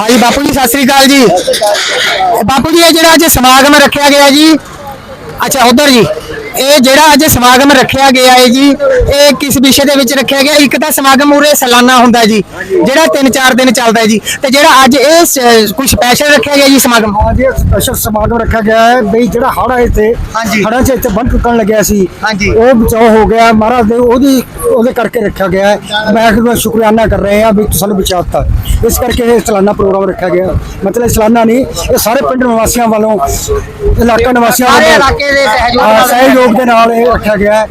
ਹਾਂਜੀ, ਬਾਪੂ ਜੀ, ਸਤਿ ਸ੍ਰੀ ਅਕਾਲ ਜੀ। ਬਾਪੂ ਜੀ, ਇਹ ਜਿਹੜਾ ਅੱਜ ਸਮਾਗਮ ਰੱਖਿਆ ਗਿਆ ਜੀ, ਅੱਛਾ, ਉਧਰ ਜੀ। ਇਹ ਜਿਹੜਾ ਅੱਜ ਸਮਾਗਮ ਰੱਖਿਆ ਗਿਆ ਹੈ ਜੀ ਇਹ ਕਿਸ ਵਿਸ਼ੇ ਦੇ ਵਿੱਚ ਰੱਖਿਆ ਗਿਆ? ਇੱਕ ਤਾਂ ਸਮਾਗਮ ਉਰੇ ਸਾਲਾਨਾ ਹੁੰਦਾ ਜੀ ਜਿਹੜਾ 3-4 ਦਿਨ ਚੱਲਦਾ ਹੈ ਜੀ। ਤੇ ਜਿਹੜਾ ਅੱਜ ਇਹ ਕੋਈ ਸਪੈਸ਼ਲ ਰੱਖਿਆ ਗਿਆ ਜੀ ਸਮਾਗਮ? ਅੱਜ ਸਪੈਸ਼ਲ ਸਮਾਗਮ ਰੱਖਿਆ ਗਿਆ ਹੈ। ਬਈ ਜਿਹੜਾ ਤੇ ਹਾਂਜੀ। ਹੜ੍ਹਾਂ 'ਚ ਇੱਥੇ ਬੰਦ ਟੁੱਟਣ ਲੱਗਿਆ ਸੀ। ਉਹ ਬਚਾਓ ਹੋ ਗਿਆ। ਮਹਾਰਾਜ ਦੇ ਉਹਦੀ ਉਹਦੇ ਕਰਕੇ ਰੱਖਿਆ ਗਿਆ ਹੈ। ਮੈਂ ਕਿ ਸ਼ੁਕਰਾਨਾ ਕਰ ਰਹੇ ਹਾਂ ਵੀ ਤੁਸੀਂ ਸਾਨੂੰ ਬਚਾਤਾ ਇਸ ਕਰਕੇ ਇਹ ਸਾਲਾਨਾ ਪ੍ਰੋਗਰਾਮ ਰੱਖਿਆ ਗਿਆ। ਮਤਲਬ ਸਾਲਾਨਾ ਨਹੀਂ ਇਹ ਸਾਰੇ ਪਿੰਡ ਨਿਵਾਸੀਆਂ ਵੱਲੋਂ ਇਲਾਕਾ ਨਿਵਾਸੀਆਂ ਸਾਰੇ ਵੱਲੋਂ ਇਲਾਕੇ ਦੇ ਸਹਿਯੋਗ ਹਾਂ, ਦੇ ਨਾਲ ਇਹ ਰੱਖਿਆ ਗਿਆ ਹੈ।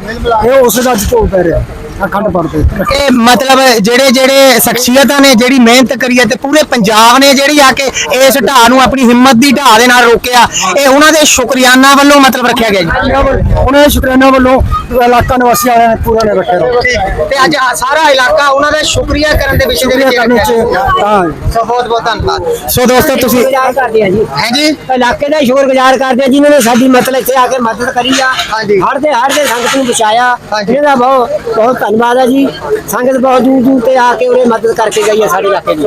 ਇਹ ਉਸ ਦਾ ਜਿੱਤੋਂ ਪੈ ਰਿਹਾ। ਅਖੰਡ ਪਾਠ ਤੇ ਇਹ ਮਤਲਬ ਜਿਹੜੇ ਜਿਹੜੇ ਸ਼ਖਸੀਅਤਾਂ ਨੇ ਜਿਹੜੀ ਮਿਹਨਤ ਕਰੀ ਹੈ ਤੇ ਪੂਰੇ ਪੰਜਾਬ ਨੇ ਜਿਹੜੀ ਆ ਕੇ ਇਸ ਢਾਹ ਨੂੰ ਆਪਣੀ ਹਿੰਮਤ ਦੀ ਢਾਹ ਦੇ ਨਾਲ ਰੋਕਿਆ ਇਹ ਉਹਨਾਂ ਦੇ ਸ਼ੁਕਰੀਆਨਾ ਵੱਲੋਂ ਮਤਲਬ ਰੱਖਿਆ ਗਿਆ ਜੀ। ਉਹਨਾਂ ਦੇ ਸ਼ੁਕਰਾਨਾ ਵੱਲੋਂ ਇਲਾਕਾ ਨਿਵਾਸੀਆਂ ਨੇ ਪੂਰਾ ਨੇ ਰੱਖਿਆ। ਤੇ ਅੱਜ ਸਾਰਾ ਇਲਾਕਾ ਉਹਨਾਂ ਦਾ ਸ਼ੁਕਰੀਆ ਕਰਨ ਦੇ ਵਿਸ਼ੇ ਦੇ ਵਿੱਚ ਸ਼ੁਕਰੀਆ ਕਰਨ ਚ ਹਾਂ। ਸੋ ਬਹੁਤ ਬਹੁਤ ਧੰਨਵਾਦ। ਸੋ ਦੋਸਤੋ ਤੁਸੀਂ ਗੁਜ਼ਾਰ ਕਰਦੇ ਆ ਜੀ। ਹੈ ਜੀ? ਇਲਾਕੇ ਦਾ ਸ਼ੁਕਰਗੁਜ਼ਾਰ ਕਰਦੇ ਆ ਜਿਨ੍ਹਾਂ ਨੇ ਸਾਡੀ ਮਤਲਬ ਇੱਥੇ ਆ ਕੇ ਮਦਦ ਕਰੀ ਆ। ਹਾਂਜੀ। ਹੜ ਦੇ ਹੜ ਦੇ ਸੰਗਤ ਨੂੰ ਬਚਾਇਆ ਹਾਂਜੀ। ਇਹਨਾਂ ਦਾ ਬਹੁਤ ਬਹੁਤ ਧੰਨਵਾਦ ਹੈ ਜੀ। ਸੰਗਤ ਬਹੁਤ ਦੂਰ ਦੂਰ ਤੇ ਆ ਕੇ ਉਰੇ ਮਦਦ ਕਰਕੇ ਗਈ ਹੈ ਸਾਡੇ ਇਲਾਕੇ ਦੀ।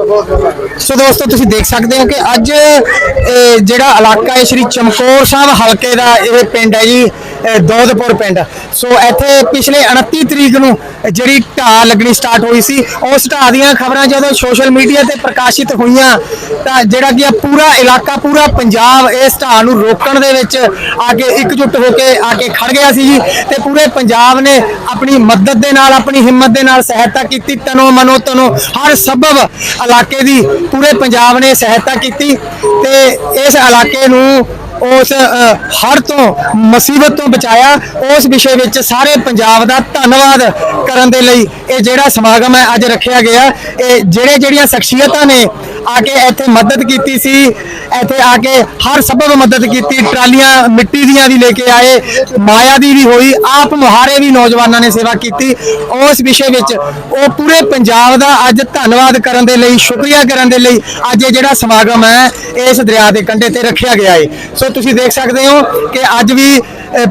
ਸੋ ਦੋਸਤੋ, ਤੁਸੀਂ ਦੇਖ ਸਕਦੇ ਹੋ ਕਿ ਅੱਜ, ਇਹ ਜਿਹੜਾ ਇਲਾਕਾ ਹੈ, ਸ਼੍ਰੀ ਚਮਕੌਰ ਸਾਹਿਬ ਹਲਕੇ ਦਾ ਇਹ ਪਿੰਡ ਹੈ ਜੀ। ਦੌਦਪੁਰ ਪਿੰਡ। ਸੋ ਇੱਥੇ ਪਿਛਲੇ 29 ਤਰੀਕ ਨੂੰ ਜਿਹੜੀ ਢਾਹ ਲੱਗਣੀ ਸਟਾਰਟ ਹੋਈ ਸੀ, ਉਸ ਢਾਹ ਦੀਆਂ ਖਬਰਾਂ ਜਦੋਂ ਸੋਸ਼ਲ ਮੀਡੀਆ ਤੇ ਪ੍ਰਕਾਸ਼ਿਤ ਹੋਈਆਂ, ਤਾਂ ਜਿਹੜਾ ਕਿ ਪੂਰਾ ਇਲਾਕਾ, ਪੂਰਾ ਪੰਜਾਬ ਇਸ ਢਾਹ ਨੂੰ ਰੋਕਣ ਦੇ ਵਿੱਚ ਆ ਕੇ ਇਕਜੁੱਟ ਹੋ ਕੇ ਆ ਕੇ ਖੜ ਗਿਆ ਸੀ ਜੀ। ਤੇ ਪੂਰੇ ਪੰਜਾਬ ਨੇ ਆਪਣੀ ਮਦਦ ਦੇ ਨਾਲ, ਆਪਣੀ ਹਿੰਮਤ ਦੇ ਨਾਲ ਸਹਾਇਤਾ ਕੀਤੀ, ਤਨੋ ਮਨੋ ਤਨੋ, ਹਰ ਸਬਬ ਇਲਾਕੇ ਦੀ ਪੂਰੇ ਪੰਜਾਬ ਨੇ ਸਹਾਇਤਾ ਕੀਤੀ। ਤੇ ਇਸ ਇਲਾਕੇ ਨੂੰ ਉਸ ਹੜ ਤੋਂ, ਮੁਸੀਬਤ ਤੋਂ ਬਚਾਇਆ। ਉਸ ਵਿਸ਼ੇ ਵਿੱਚ ਸਾਰੇ ਪੰਜਾਬ ਦਾ ਧੰਨਵਾਦ ਕਰਨ ਦੇ ਲਈ ਇਹ ਜਿਹੜਾ ਸਮਾਗਮ ਹੈ ਅੱਜ ਰੱਖਿਆ ਗਿਆ। ਇਹ ਜਿਹੜੇ ਜਿਹੜੀਆਂ ਸ਼ਖਸੀਅਤਾਂ ਨੇ ਆ ਕੇ ਇੱਥੇ ਮਦਦ ਕੀਤੀ ਸੀ। ਇੱਥੇ ਆ ਕੇ ਹਰ ਸਬਬ ਮਦਦ ਕੀਤੀ। ਟਰਾਲੀਆਂ ਮਿੱਟੀ ਦੀਆਂ ਵੀ ਲੈ ਕੇ ਆਏ, ਮਾਇਆ ਦੀ ਵੀ ਹੋਈ, ਆਪ ਮੁਹਾਰੇ ਵੀ ਨੌਜਵਾਨਾਂ ਨੇ ਸੇਵਾ ਕੀਤੀ। ਉਸ ਵਿਸ਼ੇ ਵਿੱਚ ਉਹ ਪੂਰੇ ਪੰਜਾਬ ਦਾ ਅੱਜ ਧੰਨਵਾਦ ਕਰਨ ਦੇ ਲਈ, ਸ਼ੁਕਰੀਆ ਕਰਨ ਦੇ ਲਈ ਅੱਜ ਇਹ ਜਿਹੜਾ ਸਮਾਗਮ ਹੈ, ਇਸ ਦਰਿਆ ਦੇ ਕੰਢੇ ਤੇ ਰੱਖਿਆ ਗਿਆ ਹੈ ਸੋ ਤੁਸੀਂ ਦੇਖ ਸਕਦੇ ਹੋ ਕਿ ਅੱਜ ਵੀ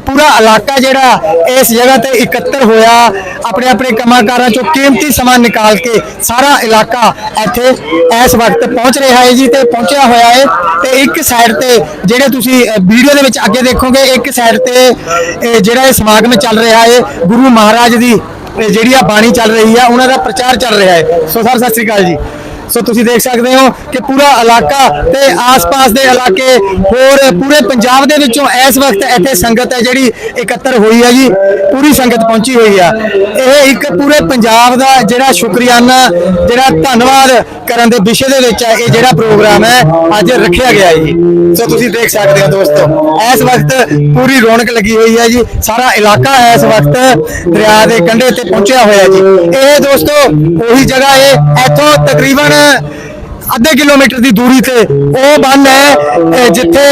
ਪੂਰਾ ਇਲਾਕਾ ਜਿਹੜਾ ਇਸ ਜਗ੍ਹਾ ਤੇ ਇਕੱਤਰ ਹੋਇਆ, ਆਪਣੇ ਆਪਣੇ ਕੰਮਾਂ-ਕਾਰਾਂ ਚੋਂ ਕੀਮਤੀ ਸਮਾਂ ਨਿਕਾਲ ਕੇ ਸਾਰਾ ਇਲਾਕਾ ਇੱਥੇ ਇਸ ਵਕਤ ਪਹੁੰਚ ਰਿਹਾ ਹੈ ਜੀ ਤੇ ਪਹੁੰਚਿਆ ਹੋਇਆ ਹੈ ਤੇ ਇੱਕ ਸਾਈਡ ਤੇ ਜਿਹੜੇ ਤੁਸੀਂ ਵੀਡੀਓ ਦੇ ਵਿੱਚ ਅੱਗੇ ਦੇਖੋਗੇ, ਇੱਕ ਸਾਈਡ ਤੇ ਜਿਹੜਾ ਇਹ ਸਮਾਗਮ ਚੱਲ ਰਿਹਾ ਹੈ, ਗੁਰੂ ਮਹਾਰਾਜ ਦੀ ਜਿਹੜੀ ਆ ਬਾਣੀ ਚੱਲ ਰਹੀ ਆ, ਉਹਨਾਂ ਦਾ ਪ੍ਰਚਾਰ ਚੱਲ ਰਿਹਾ ਹੈ। ਸੋ ਸਰ, ਸਤਿ ਸ੍ਰੀ ਅਕਾਲ ਜੀ। ਸੋ ਤੁਸੀਂ ਦੇਖ ਸਕਦੇ ਹੋ ਕਿ ਪੂਰਾ ਇਲਾਕਾ ਤੇ ਆਸ-ਪਾਸ ਦੇ ਇਲਾਕੇ, ਹੋਰ ਪੂਰੇ ਪੰਜਾਬ ਦੇ ਵਿੱਚੋਂ ਇਸ ਵਕਤ ਇੱਥੇ ਸੰਗਤ ਹੈ ਜਿਹੜੀ ਇਕੱਤਰ ਹੋਈ ਹੈ ਜੀ, ਪੂਰੀ ਸੰਗਤ ਪਹੁੰਚੀ ਹੋਈ ਆ। ਇਹ ਇੱਕ ਪੂਰੇ ਪੰਜਾਬ ਦਾ ਜਿਹੜਾ ਸ਼ੁਕਰੀਆਨਾ, ਜਿਹੜਾ ਧੰਨਵਾਦ ਕਰਨ ਦੇ ਵਿਸ਼ੇ ਦੇ ਵਿੱਚ ਇਹ ਜਿਹੜਾ ਪ੍ਰੋਗਰਾਮ ਹੈ, ਅੱਜ ਰੱਖਿਆ ਗਿਆ ਜੀ। ਸੋ ਤੁਸੀਂ ਦੇਖ ਸਕਦੇ ਹੋ ਦੋਸਤੋ, ਇਸ ਵਕਤ ਪੂਰੀ ਰੌਣਕ ਲੱਗੀ ਹੋਈ ਹੈ ਜੀ, ਸਾਰਾ ਇਲਾਕਾ ਇਸ ਵਕਤ ਦਰਿਆ ਦੇ ਕੰਢੇ ਤੇ ਪਹੁੰਚਿਆ ਹੋਇਆ ਜੀ। ਇਹ ਦੋਸਤੋ, ਉਹੀ ਜਗ੍ਹਾ ਹੈ, ਇੱਥੋਂ ਤਕਰੀਬਨ ਅੱਧੇ ਕਿਲੋਮੀਟਰ ਦੀ ਦੂਰੀ ਤੇ ਉਹ ਬੰਨ ਹੈ ਅਹ ਜਿੱਥੇ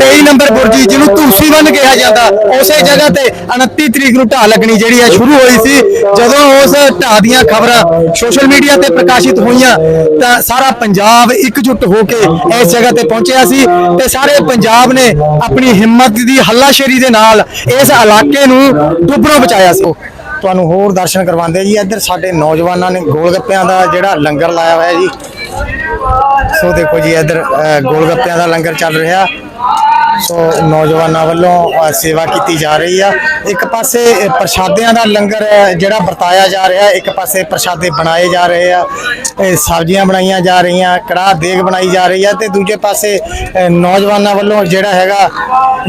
23 ਨੰਬਰ ਬੁਰਜੀ, ਜਿਹਨੂੰ ਧੂਸੀ ਬੰਨ ਕਿਹਾ ਜਾਂਦਾ, ਉਸੇ ਜਗ੍ਹਾ ਤੇ 29 ਤਰੀਕ ਨੂੰ ਢਾਹ ਲੱਗਣੀ ਜਿਹੜੀ ਹੈ ਸ਼ੁਰੂ ਹੋਈ ਸੀ। ਜਦੋਂ ਉਸ ਢਾਹ ਦੀਆਂ ਖਬਰਾਂ ਸੋਸ਼ਲ ਮੀਡੀਆ ਤੇ ਪ੍ਰਕਾਸ਼ਿਤ ਹੋਈਆਂ, ਤਾਂ ਸਾਰਾ ਪੰਜਾਬ ਇਕਜੁੱਟ ਹੋ ਕੇ ਇਸ ਜਗ੍ਹਾ ਤੇ ਪਹੁੰਚਿਆ ਸੀ ਤੇ ਸਾਰੇ ਪੰਜਾਬ ਨੇ ਆਪਣੀ ਹਿੰਮਤ ਦੀ ਹੱਲਾਸ਼ੇਰੀ ਦੇ ਨਾਲ ਇਸ ਇਲਾਕੇ ਨੂੰ ਡੁੱਬਣੋਂ ਬਚਾਇਆ ਸੀ। ਤੁਹਾਨੂੰ ਹੋਰ ਦਰਸ਼ਨ ਕਰਵਾਉਂਦੇ ਜੀ। ਇੱਧਰ ਸਾਡੇ ਨੌਜਵਾਨਾਂ ਨੇ ਗੋਲ ਗੱਪਿਆਂ ਦਾ ਜਿਹੜਾ ਲੰਗਰ ਲਾਇਆ ਹੋਇਆ ਜੀ। ਸੋ ਦੇਖੋ ਜੀ ਇੱਧਰ ਅ, ਗੋਲ ਗੱਪਿਆਂ ਦਾ ਲੰਗਰ ਚੱਲ ਰਿਹਾ। ਸੋ ਨੌਜਵਾਨਾਂ ਵੱਲੋਂ ਸੇਵਾ ਕੀਤੀ ਜਾ ਰਹੀ ਆ। ਇੱਕ ਪਾਸੇ ਪ੍ਰਸ਼ਾਦਿਆਂ ਦਾ ਲੰਗਰ ਜਿਹੜਾ ਵਰਤਾਇਆ ਜਾ ਰਿਹਾ, ਇੱਕ ਪਾਸੇ ਪ੍ਰਸ਼ਾਦੇ ਬਣਾਏ ਜਾ ਰਹੇ ਆ। ਸਬਜ਼ੀਆਂ ਬਣਾਈਆਂ ਜਾ ਰਹੀਆਂ, ਕੜਾਹ ਦੇਗ ਬਣਾਈ ਜਾ ਰਹੀ ਆ ਤੇ ਦੂਜੇ ਪਾਸੇ ਨੌਜਵਾਨਾਂ ਵੱਲੋਂ ਜਿਹੜਾ ਹੈਗਾ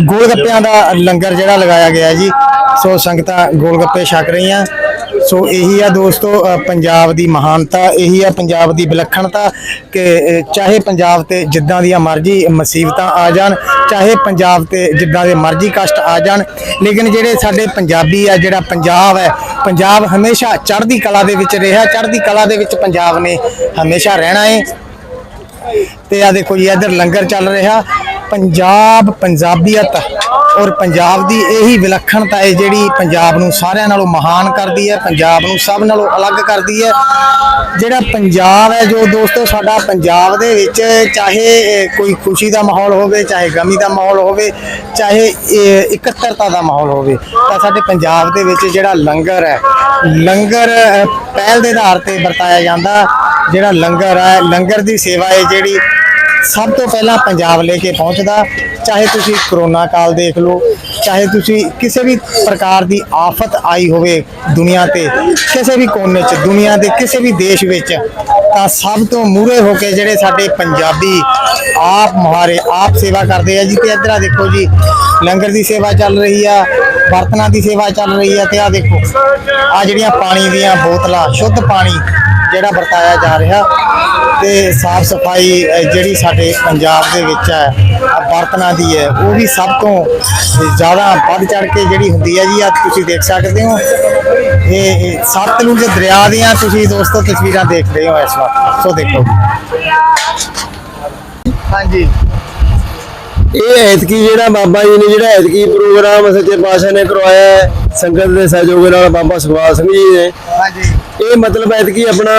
ਗੋਲ ਗੱਪਿਆਂ ਦਾ ਲੰਗਰ ਜਿਹੜਾ ਲਗਾਇਆ ਗਿਆ ਜੀ। ਸੋ ਸੰਗਤਾਂ ਗੋਲ ਗੱਪੇ ਛਕ ਰਹੀਆਂ। ਸੋ ਇਹੀ ਆ ਦੋਸਤੋ ਪੰਜਾਬ ਦੀ ਮਹਾਨਤਾ, ਇਹੀ ਆ ਪੰਜਾਬ ਦੀ ਵਿਲੱਖਣਤਾ ਕਿ ਚਾਹੇ ਪੰਜਾਬ ਤੇ ਜਿੱਦਾਂ ਦੀਆਂ ਮਰਜ਼ੀ ਮੁਸੀਬਤਾਂ ਆ ਜਾਣ, ਚਾਹੇ ਪੰਜਾਬ ਤੇ ਜਿੱਦਾਂ ਦੇ ਮਰਜ਼ੀ ਕਸ਼ਟ ਆ ਜਾਣ, ਲੇਕਿਨ ਜਿਹੜੇ ਸਾਡੇ ਪੰਜਾਬੀ ਆ, ਜਿਹੜਾ ਪੰਜਾਬ ਹੈ, ਪੰਜਾਬ ਹਮੇਸ਼ਾ ਚੜ੍ਹਦੀ ਕਲਾ ਦੇ ਵਿੱਚ ਰਿਹਾ, ਚੜ੍ਹਦੀ ਕਲਾ ਦੇ ਵਿੱਚ ਪੰਜਾਬ ਨੇ ਹਮੇਸ਼ਾ ਰਹਿਣਾ ਹੈ ਤੇ ਆ ਦੇਖੋ ਜੀ, ਇੱਧਰ ਲੰਗਰ ਚੱਲ ਰਿਹਾ, ਪੰਜਾਬ ਪੰਜਾਬੀਅਤ ਔਰ ਪੰਜਾਬ ਦੀ ਇਹੀ ਵਿਲੱਖਣਤਾ ਹੈ ਜਿਹੜੀ ਪੰਜਾਬ ਨੂੰ ਸਾਰਿਆਂ ਨਾਲੋਂ ਮਹਾਨ ਕਰਦੀ ਹੈ, ਪੰਜਾਬ ਨੂੰ ਸਭ ਨਾਲੋਂ ਅਲੱਗ ਕਰਦੀ ਹੈ। ਜਿਹੜਾ ਪੰਜਾਬ ਹੈ, ਜੋ ਦੋਸਤੋ ਸਾਡਾ ਪੰਜਾਬ ਦੇ ਵਿੱਚ ਚਾਹੇ ਕੋਈ ਖੁਸ਼ੀ ਦਾ ਮਾਹੌਲ ਹੋਵੇ, ਚਾਹੇ ਗਮੀ ਦਾ ਮਾਹੌਲ ਹੋਵੇ, ਚਾਹੇ ਇਕੱਤਰਤਾ ਦਾ ਮਾਹੌਲ ਹੋਵੇ, ਤਾਂ ਸਾਡੇ ਪੰਜਾਬ ਦੇ ਵਿੱਚ ਜਿਹੜਾ ਲੰਗਰ ਹੈ, ਲੰਗਰ ਪਹਿਲ ਦੇ ਆਧਾਰ ਤੇ ਵਰਤਾਇਆ ਜਾਂਦਾ। ਜਿਹੜਾ ਲੰਗਰ ਹੈ, ਲੰਗਰ ਦੀ ਸੇਵਾ ਹੈ ਜਿਹੜੀ ਸਭ ਤੋਂ ਪਹਿਲਾਂ ਪੰਜਾਬ ਲੈ ਕੇ ਪਹੁੰਚਦਾ। ਚਾਹੇ ਤੁਸੀਂ ਕਰੋਨਾ ਕਾਲ ਦੇਖ ਲਓ, ਚਾਹੇ ਤੁਸੀਂ ਕਿਸੇ ਵੀ ਪ੍ਰਕਾਰ ਦੀ ਆਫਤ ਆਈ ਹੋਵੇ ਦੁਨੀਆ ਤੇ, ਕਿਸੇ ਵੀ ਕੋਨੇ 'ਚ, ਦੁਨੀਆ ਦੇ ਕਿਸੇ ਵੀ ਦੇਸ਼ ਵਿੱਚ, ਤਾਂ ਸਭ ਤੋਂ ਮੂਹਰੇ ਹੋ ਕੇ ਜਿਹੜੇ ਸਾਡੇ ਪੰਜਾਬੀ ਆਪ ਮੁਹਾਰੇ, ਆਪ ਸੇਵਾ ਕਰਦੇ ਆ ਜੀ। ਤੇ ਇੱਧਰ ਆ ਦੇਖੋ ਜੀ, ਲੰਗਰ ਦੀ ਸੇਵਾ ਚੱਲ ਰਹੀ ਆ, ਬਰਤਨਾਂ ਦੀ ਸੇਵਾ ਚੱਲ ਰਹੀ ਆ, ਤੇ ਆ ਦੇਖੋ, ਆ ਜਿਹੜੀਆਂ ਪਾਣੀ ਦੀਆਂ ਬੋਤਲਾਂ, ਸ਼ੁੱਧ ਪਾਣੀ ਜਿਹੜਾ ਵਰਤਾਇਆ ਜਾ ਰਿਹਾ ਤੇ ਸਾਫ਼ ਸਫ਼ਾਈ ਜਿਹੜੀ ਸਾਡੇ ਪੰਜਾਬ ਦੇ ਵਿੱਚ ਹੈ ਬਰਤਨਾਂ ਦੀ ਹੈ ਉਹ ਵੀ ਸਭ ਤੋਂ ਜ਼ਿਆਦਾ ਵੱਧ ਚੜ ਕੇ ਜਿਹੜੀ ਹੁੰਦੀ ਹੈ ਜੀ ਆ ਤੁਸੀਂ ਦੇਖ ਸਕਦੇ ਹੋ। ਇਹ ਸਤਲੁਜ ਦਰਿਆ ਦੀਆਂ ਤੁਸੀਂ ਦੋਸਤੋ ਤਸਵੀਰਾਂ ਦੇਖ ਰਹੇ ਹੋ ਇਸ ਵਕਤ ਸੋ ਦੇਖੋ। ਹਾਂਜੀ। ਇਹ ਐਤਕੀ ਜਿਹੜਾ ਬਾਬਾ ਜੀ ਨੇ ਜਿਹੜਾ ਐਤਕੀ ਪ੍ਰੋਗਰਾਮ ਸੱਚੇ ਪਾਤਸ਼ਾਹ ਨੇ ਕਰਵਾਇਆ ਹੈ, ਸੰਗਤ ਦੇ ਸਹਿਯੋਗ ਨਾਲ ਬਾਬਾ ਸੁਖਵਾਲ ਸਿੰਘ ਜੀ ਨੇ। ਹਾਂਜੀ। ਇਹ ਮਤਲਬ ਐਤਕੀ ਆਪਣਾ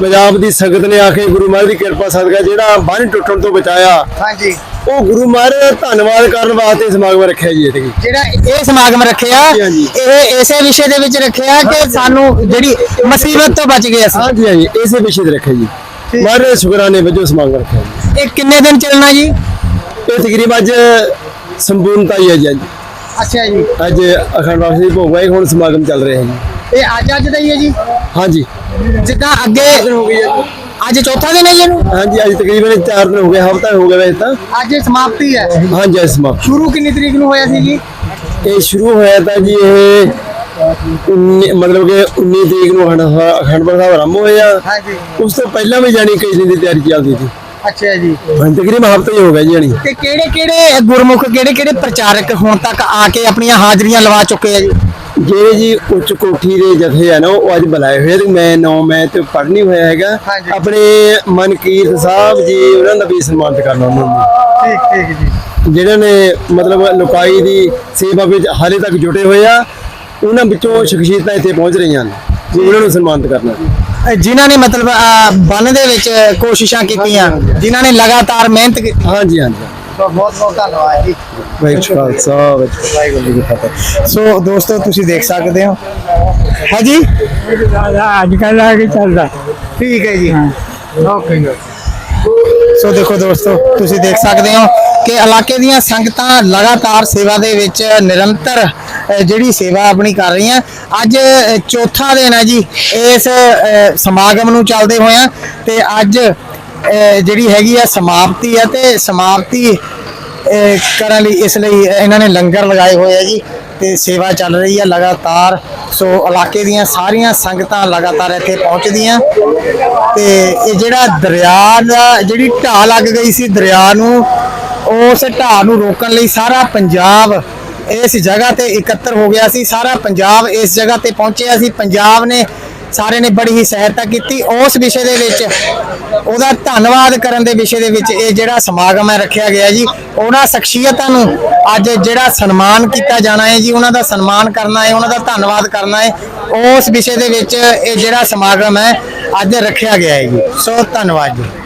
ਪੰਜਾਬ ਦੀ ਸੰਗਤ ਨੇ ਆ ਕੇ ਗੁਰੂ ਮਹਾਰਾਜ ਦੀ ਕਿਰਪਾ ਸਦਕਾ ਜਿਹੜਾ ਬੰਨ ਟੁੱਟਣ ਤੋਂ ਬਚਾਇਆ ਹਾਂਜੀ। ਉਹ ਗੁਰੂ ਮਹਾਰਾਜ ਦਾ ਧੰਨਵਾਦ ਕਰਨ ਵਾਸਤੇ ਸਮਾਗਮ ਰੱਖਿਆ ਜੀ ਐਤਕੀ ਜਿਹੜਾ ਇਹ ਸਮਾਗਮ ਰੱਖਿਆ। ਇਹ ਇਸੇ ਵਿਸ਼ੇ ਦੇ ਵਿੱਚ ਰੱਖਿਆ ਕਿ ਸਾਨੂੰ ਜਿਹੜੀ ਮੁਸੀਬਤ ਤੋਂ ਬਚ ਗਏ ਅਸੀਂ? ਹਾਂਜੀ ਹਾਂਜੀ ਇਸੇ ਵਿਸ਼ੇ ਤੇ ਰੱਖਿਆ ਜੀ। ਮਹਾਰਾਜ ਸ਼ੁਕਰਾਨੇ ਵਜੋਂ ਸਮਾਗਮ ਰੱਖਿਆ ਇਹ ਕਿੰਨੇ ਦਿਨ ਚੱਲਣਾ ਜੀ? ਇਹ ਤਕਰੀਬਨ ਅੱਜ ਸੰਪੂਰਨਤਾ ਹੀ ਹੈ ਜੀ ਅੱਜ। ਅੱਛਾ ਜੀ। ਅੱਜ ਅਖੰਡ ਦੀ ਭੋਗ ਹੈ ਹੁਣ ਸਮਾਗਮ ਚੱਲ ਰਿਹਾ ਹੈ ਜੀ। ਇਹ ਅੱਜ ਅੱਜ ਦਾ ਹੀ ਹੈ ਜੀ? ਹਾਂਜੀ। ਜਿੱਦਾਂ ਅੱਗੇ ਹੋ ਗਈ ਹੈ ਅੱਜ ਚੌਥਾ ਦਿਨ ਹੈ ਜੀ ਇਹਨੂੰ? ਹਾਂਜੀ ਅੱਜ ਤਕਰੀਬਨ 4 ਦਿਨ ਹੋ ਗਏ ਹਫਤਾ ਹੋ ਗਿਆ ਵੈਸੇ ਤਾਂ। ਅੱਜ ਇਹ ਸਮਾਪਤੀ ਹੈ। ਹਾਂਜੀ ਅੱਜ ਸਮਾਪਤ। ਸ਼ੁਰੂ ਕਿੰਨੀ ਤਰੀਕ ਨੂੰ ਹੋਇਆ ਸੀ ਜੀ? ਇਹ ਸ਼ੁਰੂ ਹੋਇਆ ਤਾਂ ਜੀ ਇਹ 19 ਮਤਲਬ ਕਿ 19 ਤਰੀਕ ਨੂੰ ਅਖੰਡ ਪਾਠ ਸਾਹਿਬ ਆਰੰਭ ਹੋਇਆ ਹਾਂਜੀ। ਉਸ ਤੋਂ ਪਹਿਲਾਂ ਵੀ ਜਾਣੀ ਕਈ ਦਿਨ ਦੀ ਤਿਆਰੀ ਚੱਲਦੀ ਸੀ। ਅੱਛਾ ਜੀ। ਹੁਣ ਤਕਰੀਬਨ ਹਫਤਾ ਹੀ ਹੋ ਗਿਆ ਜੀ ਜਾਣੀ। ਤੇ ਕਿਹੜੇ ਕਿਹੜੇ ਗੁਰਮੁਖ ਕਿਹੜੇ ਕਿਹੜੇ ਪ੍ਰਚਾਰਕ ਹੁਣ ਤੱਕ ਆ ਕੇ ਆਪਣੀਆਂ ਹਾਜ਼ਰੀਆਂ ਲਵਾ ਚੁੱਕੇ ਆ ਜੀ? ਜਿਹੜੇ ਜੀ ਉੱਚ ਕੋਠੀ ਦੇ ਜਥੇ ਆ ਨਾ ਉਹ ਅੱਜ ਬੁਲਾਏ ਹੋਏ ਤੇ ਮੈਂ ਨੌ ਮੈਂ ਤੇ ਪੜ੍ਹ ਨਹੀਂ ਹੋਇਆ ਹੈਗਾ। ਆਪਣੇ ਮਨਕੀਰਤ ਸਾਹਿਬ ਜੀ ਉਹਨਾਂ ਦਾ ਵੀ ਸਨਮਾਨਿਤ ਕਰਨਾ ਉਹਨਾਂ ਨੂੰ। ਠੀਕ ਠੀਕ ਜੀ। ਜਿਹੜੇ ਨੇ ਮਤਲਬ ਲੋਕਾਈ ਦੀ ਸੇਵਾ ਵਿੱਚ ਹਾਲੇ ਤੱਕ ਜੁਟੇ ਹੋਏ ਆ ਉਹਨਾਂ ਵਿੱਚੋਂ ਸ਼ਖਸੀਅਤਾਂ ਇੱਥੇ ਪਹੁੰਚ ਰਹੀਆਂ ਨੇ ਜੀ ਉਹਨਾਂ ਨੂੰ ਸਨਮਾਨਿਤ ਕਰਨਾ ਜਿਨ੍ਹਾਂ ਨੇ ਮਤਲਬ ਬੰਨ ਦੇ ਵਿੱਚ ਕੋਸ਼ਿਸ਼ਾਂ ਕੀਤੀਆਂ ਜਿਨ੍ਹਾਂ ਨੇ ਲਗਾਤਾਰ ਮਿਹਨਤ ਕੀਤੀ ਹਾਂਜੀ ਹਾਂਜੀ। ਬਹੁਤ ਬਹੁਤ ਧੰਨਵਾਦ ਜੀ। ਵਾਹਿਗੁਰੂ ਖਾਲਸਾ ਵਾਹਿਗੁਰੂ ਜੀ ਕੀ ਫਤਿਹ। ਸੋ ਦੋਸਤੋ ਤੁਸੀਂ ਦੇਖ ਸਕਦੇ ਹੋ। ਹਾਂਜੀ? ਅੱਜ ਕੱਲ੍ਹ ਆ ਕੇ ਚੱਲਦਾ। ਠੀਕ ਹੈ ਜੀ। ਓਕੇ ਸੋ ਦੇਖੋ ਦੋਸਤੋ ਤੁਸੀਂ ਦੇਖ ਸਕਦੇ ਹੋ ਕਿ ਇਲਾਕੇ ਦੀਆਂ ਸੰਗਤਾਂ ਲਗਾਤਾਰ ਸੇਵਾ ਦੇ ਵਿੱਚ ਨਿਰੰਤਰ ਜਿਹੜੀ ਸੇਵਾ ਆਪਣੀ ਕਰ ਰਹੀਆਂ। ਅੱਜ ਚੌਥਾ ਦਿਨ ਹੈ ਜੀ ਇਸ ਸਮਾਗਮ ਨੂੰ ਚੱਲਦੇ ਹੋਇਆਂ। ਤੇ ਅੱਜ ਜਿਹੜੀ ਹੈਗੀ ਆ ਸਮਾਪਤੀ ਹੈ ਤੇ ਸਮਾਪਤੀ ਕਰਨ ਲਈ ਇਸ ਲਈ ਇਹਨਾਂ ਨੇ ਲੰਗਰ ਲਗਾਏ ਹੋਏ ਆ ਜੀ ਤੇ ਸੇਵਾ ਚੱਲ ਰਹੀ ਹੈ ਲਗਾਤਾਰ। ਸੋ ਇਲਾਕੇ ਦੀਆਂ ਸਾਰੀਆਂ ਸੰਗਤਾਂ ਲਗਾਤਾਰ ਇੱਥੇ ਪਹੁੰਚਦੀਆਂ। ਤੇ ਇਹ ਜਿਹੜਾ ਦਰਿਆ ਦਾ, ਜਿਹੜੀ ਢਾਹ ਲੱਗ ਗਈ ਸੀ ਦਰਿਆ ਨੂੰ, ਉਸ ਢਾਹ ਨੂੰ ਰੋਕਣ ਲਈ ਸਾਰਾ ਪੰਜਾਬ ਇਸ ਜਗ੍ਹਾ ਤੇ ਇਕੱਤਰ ਹੋ ਗਿਆ ਸੀ। ਸਾਰਾ ਪੰਜਾਬ ਇਸ ਜਗ੍ਹਾ ਤੇ ਪਹੁੰਚਿਆ ਸੀ। ਪੰਜਾਬ ਨੇ ਸਾਰੇ ਨੇ ਬੜੀ ਹੀ ਸਹਾਇਤਾ ਕੀਤੀ। ਉਸ ਵਿਸ਼ੇ ਦੇ ਵਿੱਚ ਉਹਦਾ ਧੰਨਵਾਦ ਕਰਨ ਦੇ ਵਿਸ਼ੇ ਦੇ ਵਿੱਚ ਇਹ ਜਿਹੜਾ ਸਮਾਗਮ ਹੈ ਰੱਖਿਆ ਗਿਆ ਜੀ, ਉਹਨਾਂ ਸ਼ਖਸੀਅਤਾਂ ਨੂੰ ਅੱਜ ਜਿਹੜਾ ਸਨਮਾਨ ਕੀਤਾ ਜਾਣਾ ਹੈ ਜੀ, ਉਹਨਾਂ ਦਾ ਸਨਮਾਨ ਕਰਨਾ ਹੈ, ਉਹਨਾਂ ਦਾ ਧੰਨਵਾਦ ਕਰਨਾ ਹੈ, ਉਸ ਵਿਸ਼ੇ ਦੇ ਵਿੱਚ ਇਹ ਜਿਹੜਾ ਸਮਾਗਮ ਹੈ ਅੱਜ ਰੱਖਿਆ ਗਿਆ ਹੈ ਜੀ। ਸੋ ਧੰਨਵਾਦ ਜੀ।